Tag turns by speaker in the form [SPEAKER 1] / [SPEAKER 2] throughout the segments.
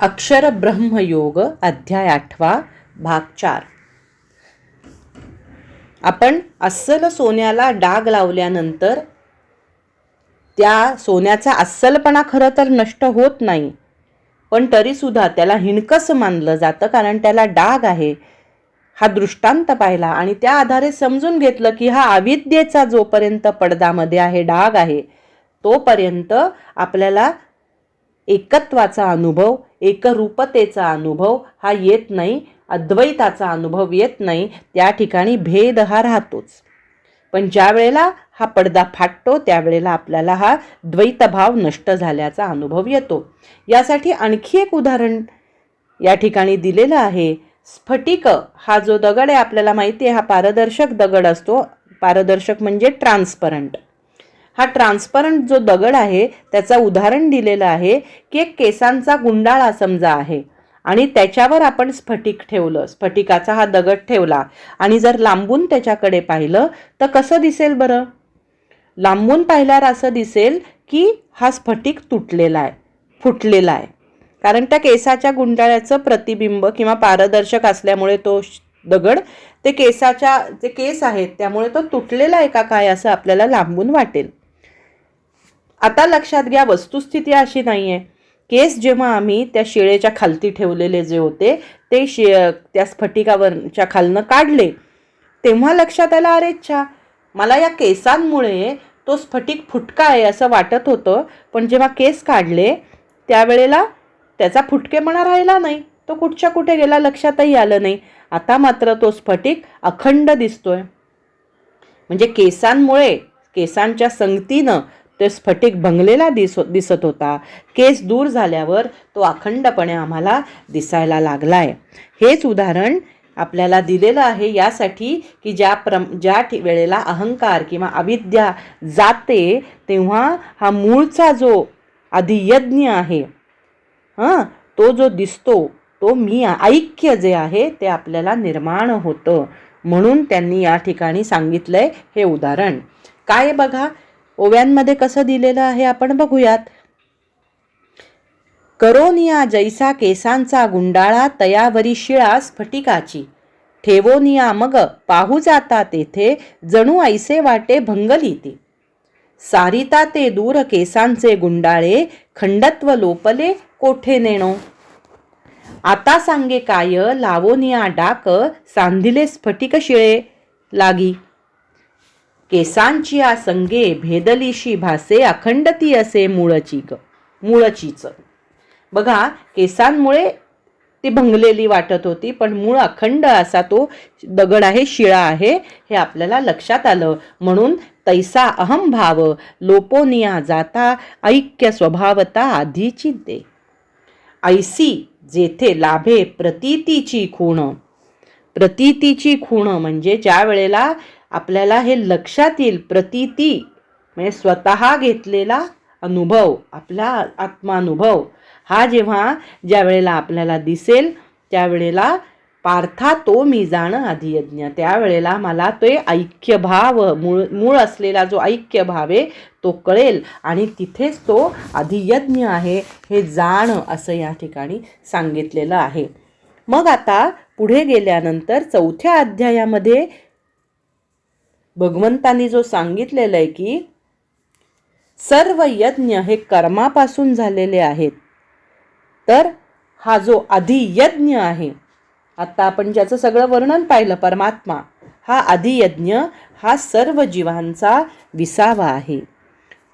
[SPEAKER 1] अक्षर ब्रह्मयोग अध्याय आठवा भाग चार. आपण अस्सल सोन्याला डाग लावल्यानंतर त्या सोन्याचा अस्सलपणा खरं तर नष्ट होत नाही पण तरीसुद्धा त्याला हिणकस मानलं जातं कारण त्याला डाग आहे. हा दृष्टांत पाहिला आणि त्या आधारे समजून घेतलं की हा अविद्येचा जोपर्यंत पडदामध्ये आहे डाग आहे तोपर्यंत आपल्याला एकत्वाचा अनुभव एकरूपतेचा अनुभव हा येत नाही अद्वैताचा अनुभव येत नाही त्या ठिकाणी भेद हा राहतोच. पण ज्या वेळेला हा पडदा फाटतो त्यावेळेला आपल्याला हा द्वैतभाव नष्ट झाल्याचा अनुभव येतो. यासाठी आणखी एक उदाहरण या ठिकाणी दिलेलं आहे. स्फटिक हा जो दगड आहे आपल्याला माहिती आहे हा पारदर्शक दगड असतो. पारदर्शक म्हणजे ट्रान्सपरंट. हा ट्रान्सपरंट जो दगड आहे त्याचं उदाहरण दिलेलं आहे की एक केसांचा गुंडाळा समजा आहे. आणि त्याच्यावर आपण स्फटिक ठेवलं स्फटिकाचा हा दगड ठेवला. आणि जर लांबून त्याच्याकडे पाहिलं तर कसं दिसेल बरं? लांबून पाहिल्यावर असं दिसेल की हा स्फटिक तुटलेला आहे फुटलेला आहे. कारण त्या केसाच्या गुंडाळ्याचं प्रतिबिंब किंवा पारदर्शक असल्यामुळे तो श- दगड ते केसाच्या जे केस आहेत त्यामुळे तो तुटलेला आहे का काय असं आपल्याला लांबून वाटेल. आता लक्षात घ्या वस्तुस्थिती अशी नाही आहे केस जेव्हा आम्ही त्या शिळेच्या खालती ठेवलेले जे होते ते शि त्या स्फटिकावरच्या खालनं काढले तेव्हा लक्षात आलं अरे छा मला या केसांमुळे तो स्फटिक फुटका आहे असं वाटत होतं पण जेव्हा केस काढले त्यावेळेला त्याचा फुटकेपणा राहिला नाही. तो कुठच्या कुठे गेला लक्षातही आलं नाही. आता मात्र तो स्फटिक अखंड दिसतोय. म्हणजे केसांमुळे केसांच्या संगतीनं ते स्फटिक भंगलेला दिस दिसत होता. केस दूर झाल्यावर तो अखंडपणे आम्हाला दिसायला लागला आहे हेच उदाहरण आपल्याला दिलेलं आहे यासाठी की ज्या प्रम ज्या ठि वेळेला अहंकार किंवा अविद्या जाते तेव्हा हा मूळचा जो अधियज्ञ आहे हां तो जो दिसतो तो मी ऐक्य जे आहे ते आपल्याला निर्माण होतं. म्हणून त्यांनी या ठिकाणी सांगितलं आहे हे उदाहरण. काय बघा? ओव्यांमध्ये कसं दिलेलं आहे आपण बघूयात. करोनिया जैसा केसांचा गुंडाळा तयावरी शिळा स्फटिकाची ठेवोनिया मग पाहू जाता तेथे जणू ऐसे वाटे भंगली ती सारिता ते दूर केसांचे गुंडाळे खंडत्व लोपले कोठे नेणो. आता सांगे काय लावोनिया डाक सांधिले स्फटिक शिळे लागी. केसांची आ संगे भेदलीशी भासे अखंडती असे मूळची ग मूळचीच. बघा केसांमुळे ती भंगलेली वाटत होती पण मूळ अखंड असा तो दगड आहे शिळा आहे हे आपल्याला लक्षात आलं. म्हणून तैसा अहम भाव लोपोनिया जाता ऐक्य स्वभावता आधीची दे. ऐसी जेथे लाभे प्रतीतीची खूण. प्रतीतीची खूण म्हणजे ज्या वेळेला आपल्याला हे लक्षात येईल प्रतीती म्हणजे स्वतः घेतलेला अनुभव आपला आत्मानुभव. हा जेव्हा ज्या वेळेला आपल्याला दिसेल त्यावेळेला पार्था तो मी जाणं अधियज्ञ. त्यावेळेला मला ते ऐक्यभाव मूळ मूळ असलेला जो ऐक्यभाव आहे तो कळेल. आणि तिथेच तो अधियज्ञ आहे हे जाणं असं या ठिकाणी सांगितलेलं आहे. मग आता पुढे गेल्यानंतर चौथ्या अध्यायामध्ये भगवंतांनी जो सांगितलेलं आहे की सर्व यज्ञ हे कर्मापासून झालेले आहेत. तर हा जो अधियज्ञ आहे आता आपण ज्याचं सगळं वर्णन पाहिलं परमात्मा हा अधियज्ञ हा सर्व जीवांचा विसावा आहे.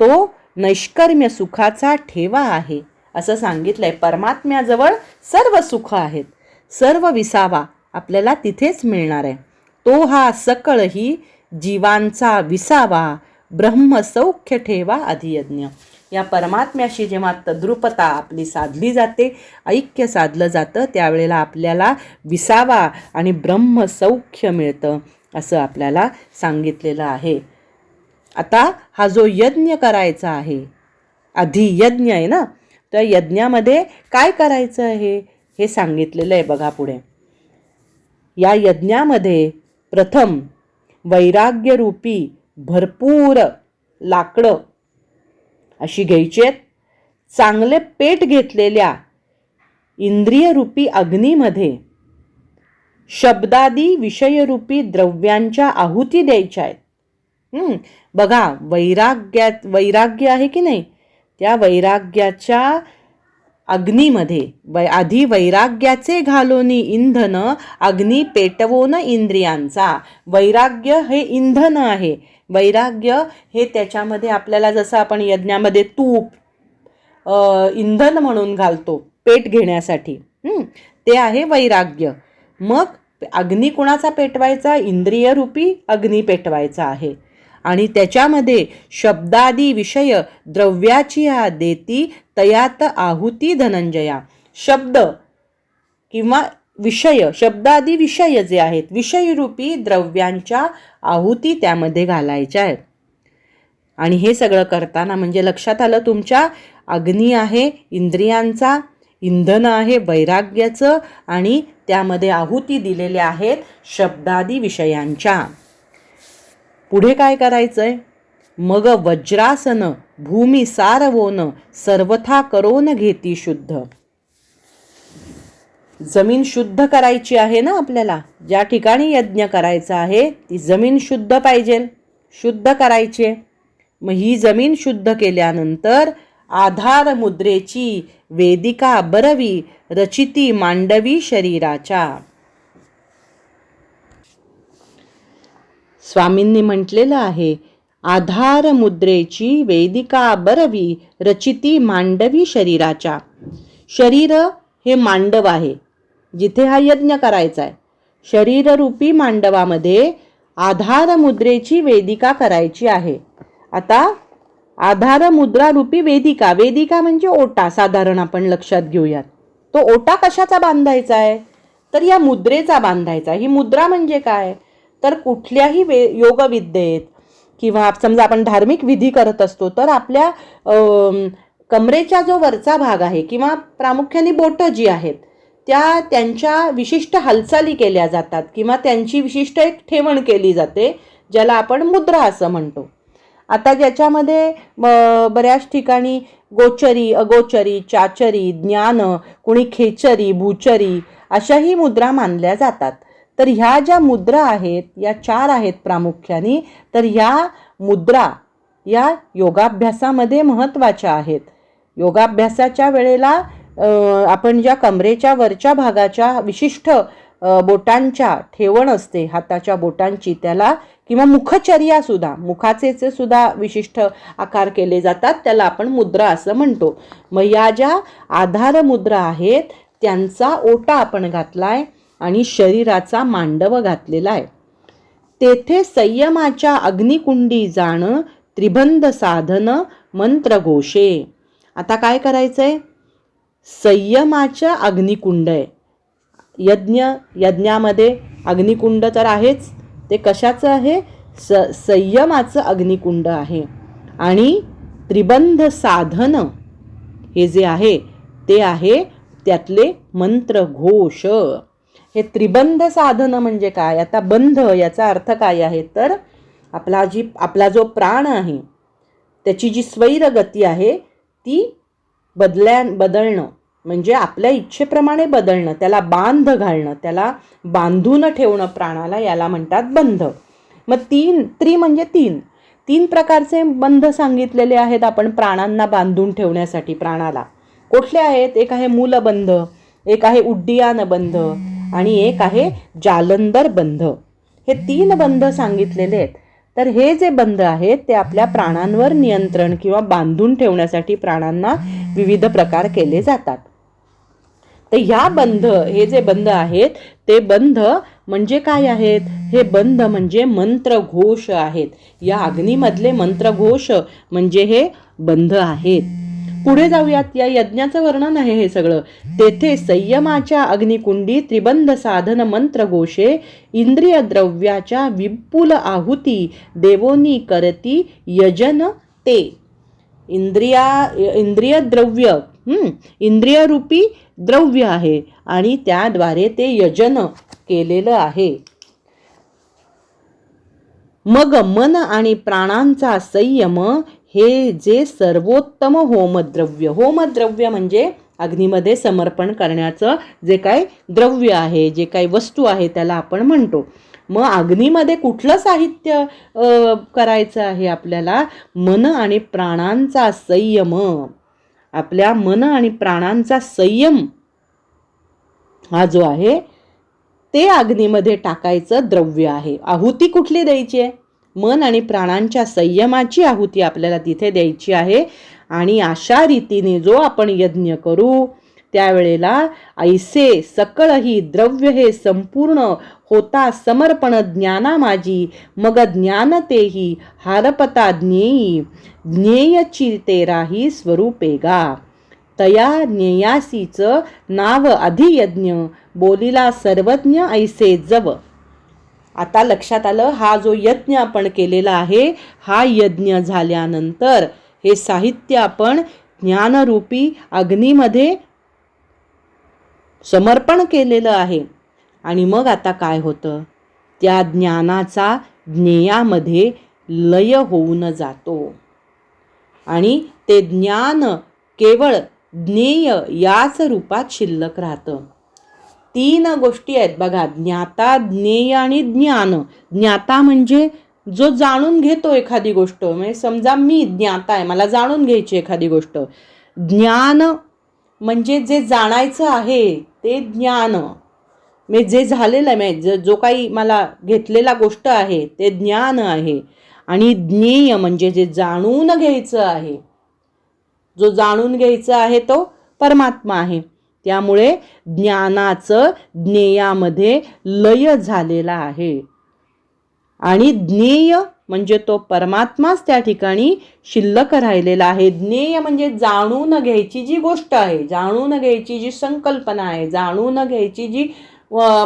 [SPEAKER 1] तो नैष्कर्म्य सुखाचा ठेवा आहे असं सांगितलंय. परमात्म्याजवळ सर्व सुख आहेत सर्व विसावा आपल्याला तिथेच मिळणार आहे. तो हा सकळही जीवांचा विसावा ब्रह्मसौख्य ठेवा अधियज्ञ. या परमात्म्याशी जेव्हा तद्रुपता आपली साधली जाते ऐक्य साधलं जातं त्यावेळेला आपल्याला विसावा आणि ब्रह्मसौख्य मिळतं असं आपल्याला सांगितलेलं आहे. आता हा जो यज्ञ करायचा आहे अधियज्ञ आहे ना तर यज्ञामध्ये काय करायचं आहे हे सांगितलेलं आहे बघा पुढे. या यज्ञामध्ये प्रथम वैराग्यरूपी भरपूर लाकडं अशी घ्यायची आहेत. चांगले पेट घेतलेल्या इंद्रियरूपी अग्नीमध्ये शब्दादी विषयरूपी द्रव्यांच्या आहुती द्यायच्या आहेत. बघा वैराग्यात वैराग्य आहे की नाही? त्या वैराग्याच्या अग्नीमध्ये. वै आधी वैराग्याचे घालोनी इंधन अग्नी पेटवोन इंद्रियांचा. वैराग्य हे इंधन आहे. वैराग्य हे त्याच्यामध्ये आपल्याला जसं आपण यज्ञामध्ये तूप इंधन म्हणून घालतो पेट घेण्यासाठी. ते आहे वैराग्य. मग अग्नी कुणाचा पेटवायचा? इंद्रियरूपी अग्नी पेटवायचा आहे. आणि त्याच्यामध्ये शब्दादी विषय द्रव्याची हा देती तयात आहुती धनंजया. शब्द किंवा विषय शब्दादी विषय जे आहेत विषयरूपी द्रव्यांच्या आहुती त्यामध्ये घालायच्या आहेत. आणि हे सगळं करताना म्हणजे लक्षात आलं तुमच्या अग्नी आहे इंद्रियांचा इंधन आहे वैराग्याचं आणि त्यामध्ये आहुती दिलेल्या आहेत शब्दादी विषयांच्या पुढे काय करायचं आहे मग वज्रासन भूमी सारवोन सर्वथा करोन घेती शुद्ध. जमीन शुद्ध करायची आहे ना आपल्याला? ज्या ठिकाणी यज्ञ करायचा आहे ती जमीन शुद्ध पाहिजे. शुद्ध करायची. आहे. मग ही जमीन शुद्ध केल्यानंतर आधार मुद्रेची वेदिका बरवी रचिती मांडवी शरीराच्या. स्वामींनी म्हटलेलं आहे आधार मुद्रेची वेदिका बरवी रचिती मांडवी शरीराच्या. शरीर हे मांडव आहे जिथे हा यज्ञ करायचा आहे शरीररूपी मांडवामध्ये आधार मुद्रेची वेदिका करायची आहे. आता आधार मुद्रारूपी वेदिका वेदिका म्हणजे ओटा साधारण आपण लक्षात घेऊयात. तो ओटा कशाचा बांधायचा आहे तर या मुद्रेचा बांधायचा ही मुद्रा म्हणजे काय? तर कुठल्याही वे योगविद्येत किंवा समजा आपण धार्मिक विधी करत असतो तर आपल्या कमरेचा जो वरचा भाग आहे किंवा प्रामुख्याने बोटं जी आहेत त्या त्यांच्या विशिष्ट हालचाली केल्या जातात किंवा त्यांची विशिष्ट एक ठेवण केली जाते ज्याला आपण मुद्रा असं म्हणतो. आता ज्याच्यामध्ये बऱ्याच ठिकाणी गोचरी अगोचरी चाचरी ज्ञान कुणी खेचरी भूचरी अशाही मुद्रा मानल्या जातात. तर ह्या ज्या मुद्रा आहेत या चार आहेत प्रामुख्याने तर ह्या मुद्रा या योगाभ्यासामध्ये महत्त्वाच्या आहेत. योगाभ्यासाच्या वेळेला आपण ज्या कमरेच्या वरच्या भागाच्या विशिष्ट बोटांच्या ठेवण असते हाताच्या बोटांची त्याला किंवा मुखचर्यासुद्धा मुखाचेचे सुद्धा विशिष्ट आकार केले जातात त्याला आपण मुद्रा असं म्हणतो. मग या ज्या आधार मुद्रा आहेत त्यांचा ओटा आपण घातला आहे आणि शरीराचा मांडव घातलेला आहे. तेथे संयमाच्या अग्निकुंडी जाणं त्रिबंध साधन मंत्रघोषे. आता काय करायचं आहे संयमाच्या अग्निकुंड आहे. यज्ञ यज्ञामध्ये अग्निकुंड तर आहेच. ते कशाचं आहे? स संयमाचं अग्निकुंड आहे. आणि त्रिबंध साधन हे जे आहे ते आहे त्यातले मंत्रघोष. हे त्रिबंध साधनं म्हणजे काय? आता बंध याचा अर्थ काय आहे? तर आपला जी आपला जो प्राण आहे त्याची जी स्वैर गती आहे ती बदल्या बदलणं. म्हणजे आपल्या इच्छेप्रमाणे बदलणं त्याला बांध घालणं त्याला बांधून ठेवणं प्राणाला याला म्हणतात बंध. मग तीन त्रि म्हणजे तीन. तीन प्रकारचे बंध सांगितलेले आहेत आपण प्राणांना बांधून ठेवण्यासाठी प्राणाला. कुठले आहेत? एक आहे मूलबंध एक आहे उड्डियान बंध आणि एक आहे जालंधर बंध. हे तीन बंध सांगितलेले आहेत. तर हे जे बंध आहेत ते आपल्या प्राणांवर नियंत्रण किंवा बांधून ठेवण्यासाठी प्राणांना विविध प्रकार केले जातात. तर ह्या बंध हे जे बंध आहेत ते बंध म्हणजे काय आहेत? हे बंध म्हणजे मंत्रघोष आहेत. या अग्नीमधले मंत्रघोष म्हणजे हे बंध आहेत. पुढे जाऊयात. या यज्ञाचं वर्णन आहे हे सगळं. तेथे संयमाच्या अग्निकुंडी त्रिबंध साधन मंत्र घोषे इंद्रिय द्रव्याच्या विपुल आहुती देवोनी करती यजन ते. इंद्रिया इंद्रिय द्रव्य इंद्रियरूपी द्रव्य आहे आणि त्याद्वारे ते यजन केलेलं आहे. मग मन आणि प्राणांचा संयम हे जे सर्वोत्तम होमद्रव्य होमद्रव्य म्हणजे अग्नीमध्ये समर्पण करण्याचं जे काय द्रव्य आहे जे काही वस्तू आहे त्याला आपण म्हणतो. मग अग्नीमध्ये कुठलं साहित्य करायचं आहे आपल्याला? मन आणि प्राणांचा संयम. आपल्या मन आणि प्राणांचा संयम हा जो आहे ते अग्नीमध्ये टाकायचं द्रव्य आहे. आहुती कुठली द्यायची आहे? मन आणि प्राणांच्या संयमाची आहुती आपल्याला तिथे द्यायची आहे. आणि अशा रीतीने जो आपण यज्ञ करू त्यावेळेला ऐसे सकळ ही द्रव्य हे संपूर्ण होता समर्पण ज्ञाना माझी मग ज्ञान तेही हारपता ज्ञेयी ज्ञेयची तेराही स्वरूपेगा तया ज्ञेयासीचं नाव अधियज्ञ बोलिला सर्वज्ञ ऐसे जव. आता लक्षात आलं हा जो यज्ञ आपण केलेला आहे हा यज्ञ झाल्यानंतर हे साहित्य आपण ज्ञानरूपी अग्नीमध्ये समर्पण केलेलं आहे. आणि मग आता काय होतं? त्या ज्ञानाचा ज्ञेयामध्ये लय होऊन जातो. आणि ते ज्ञान केवळ ज्ञेय याच रूपात शिल्लक राहतं. तीन गोष्टी आहेत. बघा ज्ञाता ज्ञेय आणि ज्ञान. ज्ञाता म्हणजे जो जाणून घेतो एखादी गोष्ट. म्हणजे समजा मी ज्ञाता आहे मला जाणून घ्यायची एखादी गोष्ट. ज्ञान म्हणजे जे जाणायचं आहे ते ज्ञान. म्हणजे जे झालेलं आहे म्हणजे ज- जो काही मला घेतलेला गोष्ट आहे ते ज्ञान आहे. आणि ज्ञेय म्हणजे जे जाणून घ्यायचं आहे. जो जाणून घ्यायचा आहे तो परमात्मा आहे. त्यामुळे ज्ञानाचं ज्ञेयामध्ये लय झालेला आहे. आणि ज्ञेय म्हणजे तो परमात्माच त्या ठिकाणी शिल्लक राहिलेला आहे. ज्ञेय म्हणजे जाणून घ्यायची जी गोष्ट आहे जाणून घ्यायची जी संकल्पना आहे जाणून घ्यायची जी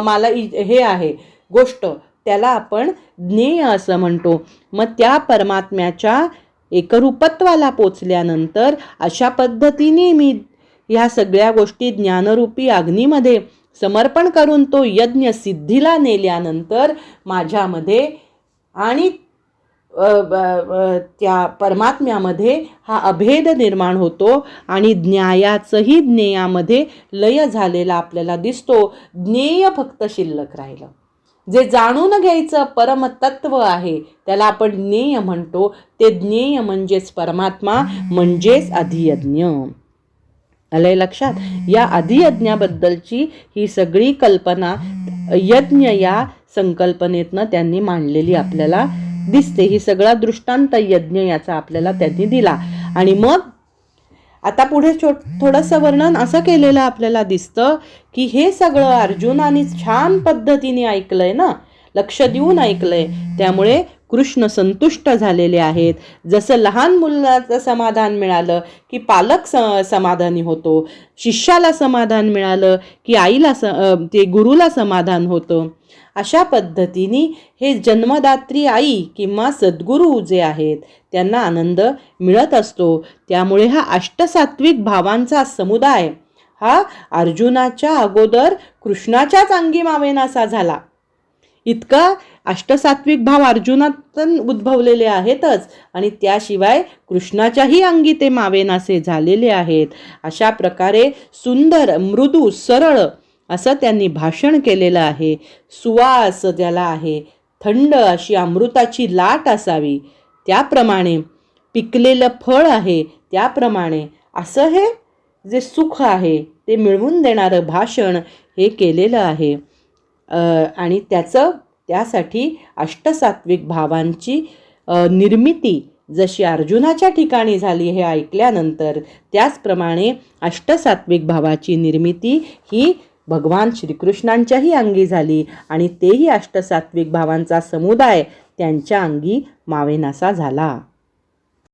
[SPEAKER 1] मला इ- हे आहे गोष्ट त्याला आपण ज्ञेय असं म्हणतो. मग त्या परमात्म्याच्या एकरूपत्वाला पोचल्यानंतर अशा पद्धतीने मी ह्या सगळ्या गोष्टी ज्ञानरूपी अग्नीमध्ये समर्पण करून तो यज्ञ सिद्धीला नेल्यानंतर माझ्यामध्ये आणि त्या परमात्म्यामध्ये हा अभेद निर्माण होतो आणि ज्ञायाचंही ज्ञेयामध्ये लय झालेला आपल्याला दिसतो. ज्ञेय फक्त शिल्लक राहिलं. जे जाणून घ्यायचं परमतत्व आहे त्याला आपण ज्ञेय म्हणतो. ते ज्ञेय म्हणजेच परमात्मा म्हणजेच अधियज्ञ. आलंय लक्षात. या अधियज्ञाबद्दलची ही सगळी कल्पना यज्ञ या संकल्पनेतनं त्यांनी मांडलेली आपल्याला दिसते. ही सगळा दृष्टांत यज्ञ याचा आपल्याला त्यांनी दिला. आणि मग आता पुढे छो थोडंसं वर्णन असं केलेलं आपल्याला दिसतं की हे सगळं अर्जुनाने छान पद्धतीने ऐकलंय ना? लक्ष देऊन ऐकलंय. त्यामुळे कृष्ण संतुष्ट झालेले आहेत. जसं लहान मुलाचं समाधान मिळालं की पालक स समाधानी होतो. शिष्याला समाधान मिळालं की आईला स ते गुरुला समाधान होतं. अशा पद्धतीने हे जन्मदात्री आई किंवा सद्गुरू जे आहेत त्यांना आनंद मिळत असतो. त्यामुळे हा अष्टसात्विक भावांचा समुदाय हा अर्जुनाच्या अगोदर कृष्णाच्याच अंगी मावेनासा झाला. इतका अष्टसात्विक भाव अर्जुनात पण उद्भवलेले आहेतच. आणि त्याशिवाय कृष्णाच्याही अंगी ते मावेनासे झालेले आहेत. अशा प्रकारे सुंदर मृदू सरळ असं त्यांनी भाषण केलेलं आहे. सुवास ज्याला आहे थंड अशी अमृताची लाट असावी. त्याप्रमाणे पिकलेलं फळ आहे त्याप्रमाणे असं हे जे सुख आहे ते मिळवून देणारं भाषण हे केलेलं आहे. आणि त्याचं त्यासाठी अष्टसात्विक भावांची निर्मिती जशी अर्जुनाच्या ठिकाणी झाली हे ऐकल्यानंतर त्याचप्रमाणे अष्टसात्विक भावाची निर्मिती ही भगवान श्रीकृष्णांच्याही अंगी झाली आणि तेही अष्टसात्विक भावांचा समुदाय त्यांच्या अंगी मावेनासा झाला.